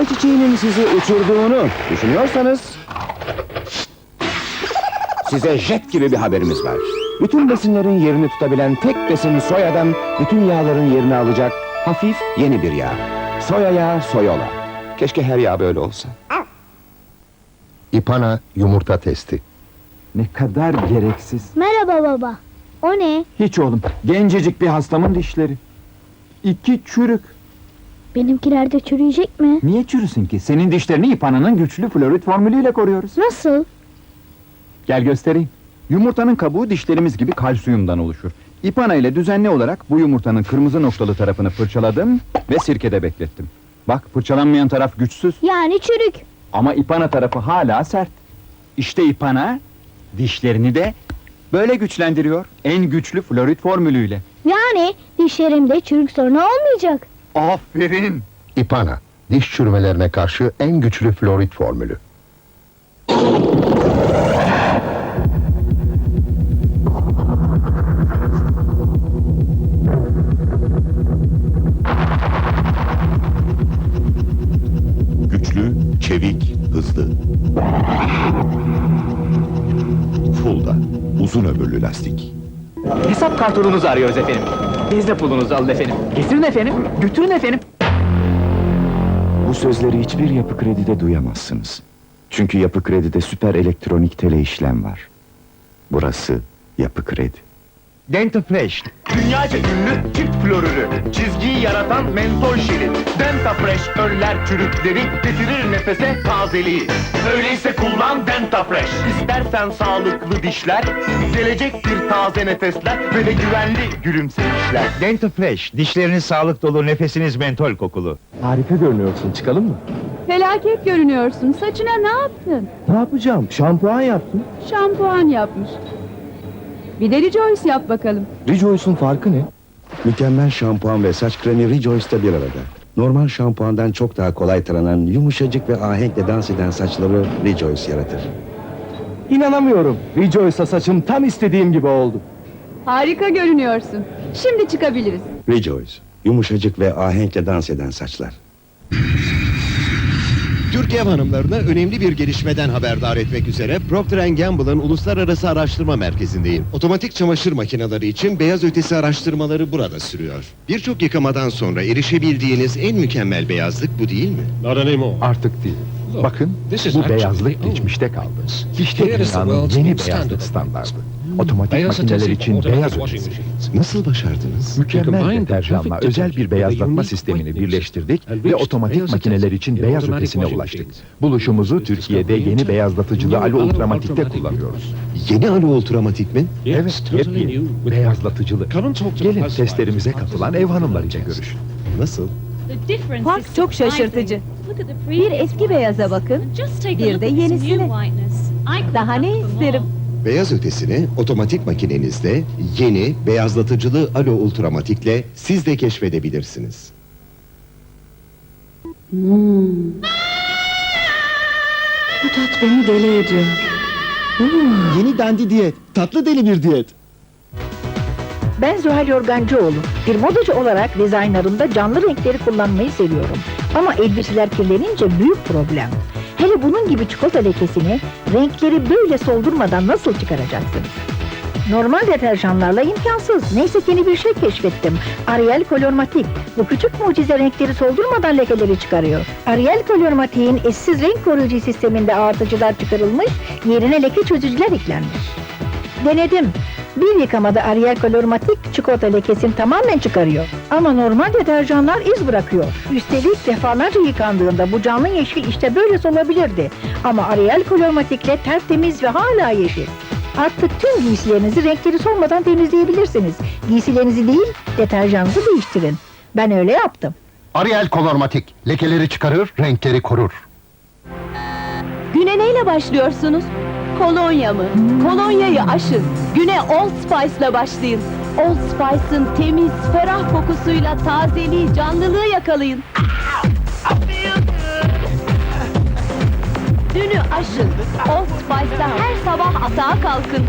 çiçeğinin sizi uçurduğunu düşünüyorsanız... Size jet gibi bir haberimiz var. Bütün besinlerin yerini tutabilen tek besin soyadan bütün yağların yerini alacak hafif yeni bir yağ. Soya yağı soyola. Keşke her yağ böyle olsa. İpana yumurta testi. Ne kadar gereksiz. Merhaba baba. O ne? Hiç oğlum. Gencecik bir hastamın dişleri. İki çürük. Benimkiler de çürüyecek mi? Niye çürüsün ki? Senin dişlerini İpana'nın güçlü florit formülüyle koruyoruz. Nasıl? Gel göstereyim. Yumurtanın kabuğu dişlerimiz gibi kalsiyumdan oluşur. İpana ile düzenli olarak bu yumurtanın kırmızı noktalı tarafını fırçaladım ve sirkede beklettim. Bak fırçalanmayan taraf güçsüz Yani çürük. ama İpana tarafı hala sert. İşte İpana dişlerini de böyle güçlendiriyor. En güçlü florit formülüyle. Yani dişlerimde çürük sorunu olmayacak. Aferin. İpana diş çürümelerine karşı en güçlü florit formülü. Güçlü, çevik, hızlı. Fulda, uzun ömürlü lastik. Hesap kartonunuzu arıyoruz efendim. Biz de pulunuzu alın efendim. Getirin efendim, götürün efendim. Bu sözleri hiçbir yapı kredide duyamazsınız. Çünkü yapı kredide süper elektronik tele işlem var. Burası yapı kredi. Dentafresh, dünyaca ünlü çift florürü, çizgiyi yaratan mentol jeli. Dentafresh önler çürükleri, getirir nefese tazeliği. Öyleyse kullan Dentafresh. İstersen sağlıklı dişler, gelecektir taze nefesler ve de güvenli gülümseyişler. Dentafresh, dişleriniz sağlık dolu, nefesiniz mentol kokulu. Harika görünüyorsun. Çıkalım mı? Felaket görünüyorsun. Saçına ne yaptın? Ne yapacağım? Şampuan yaptım. Şampuan yapmış. Bir de Rejoice yap bakalım. Rejoice'un farkı ne? Mükemmel şampuan ve saç kremi Rejoice'da bir arada. Normal şampuandan çok daha kolay taranan, yumuşacık ve ahenkle dans eden saçları Rejoice yaratır. İnanamıyorum. Rejoice'a saçım tam istediğim gibi oldu. Harika görünüyorsun. Şimdi çıkabiliriz. Rejoice, yumuşacık ve ahenkle dans eden saçlar. Türk ev hanımlarına önemli bir gelişmeden haberdar etmek üzere Procter Gamble'ın Uluslararası Araştırma Merkezi'ndeyim. Otomatik çamaşır makineleri için beyaz ötesi araştırmaları burada sürüyor. Birçok yıkamadan sonra erişebildiğiniz en mükemmel beyazlık bu değil mi? Artık değil. Bakın bu beyazlık geçmişte kaldı. İşte dünyanın yeni beyazlık standardı. Otomatik makineler için beyaz ötesi. Nasıl başardınız? Mükemmel deterjanla özel bir beyazlatma sistemini birleştirdik ve otomatik makineler için beyaz ötesine ulaştık. Buluşumuzu Türkiye'de yeni beyazlatıcılı Alo Ultramatik'te kullanıyoruz. Yeni alo ultramatik mi? Evet, yepyeni, beyazlatıcılı. Gelin testlerimize katılan ev hanımlarıyla görüşün. Nasıl? Fark çok şaşırtıcı. Bir eski beyaza bakın, bir de yenisine. Daha ne isterim? Beyaz ötesini otomatik makinenizde yeni beyazlatıcılı alo ultramatikle siz de keşfedebilirsiniz. Bu tat beni deli ediyor. Yeni dandi diyet, tatlı deli bir diyet. Ben Zuhal Yorgancıoğlu. Bir modacı olarak dizaynlarımda canlı renkleri kullanmayı seviyorum. Ama elbiseler kirlenince büyük problem. Hele bunun gibi çikolata lekesini renkleri böyle soldurmadan nasıl çıkaracaksınız? Normal deterjanlarla imkansız. Neyse yeni bir şey keşfettim. Ariel Kolormatik. Bu küçük mucize renkleri soldurmadan lekeleri çıkarıyor. Ariel Kolormatik'in eşsiz renk koruyucu sisteminde artıcılar çıkarılmış, yerine leke çözücüler eklenmiş. Denedim. Bir yıkamada Ariel Kolormatik çikolata lekesini tamamen çıkarıyor. Ama normal deterjanlar iz bırakıyor. Üstelik defalarca yıkandığında bu canlı yeşil işte böyle solabilirdi. Ama Ariel Kolormatik'le tertemiz ve hala yeşil. Artık tüm giysilerinizi renkleri solmadan temizleyebilirsiniz. Giysilerinizi değil, deterjanınızı değiştirin. Ben öyle yaptım. Ariel Kolormatik, lekeleri çıkarır, renkleri korur. Güne neyle başlıyorsunuz? Kolonya mı? Kolonyayı aşın. Güne Old Spice'la başlayın. Old Spice'ın temiz, ferah kokusuyla tazeliği, canlılığı yakalayın. Dünü aşın. Old Spice'la her sabah atağa kalkın.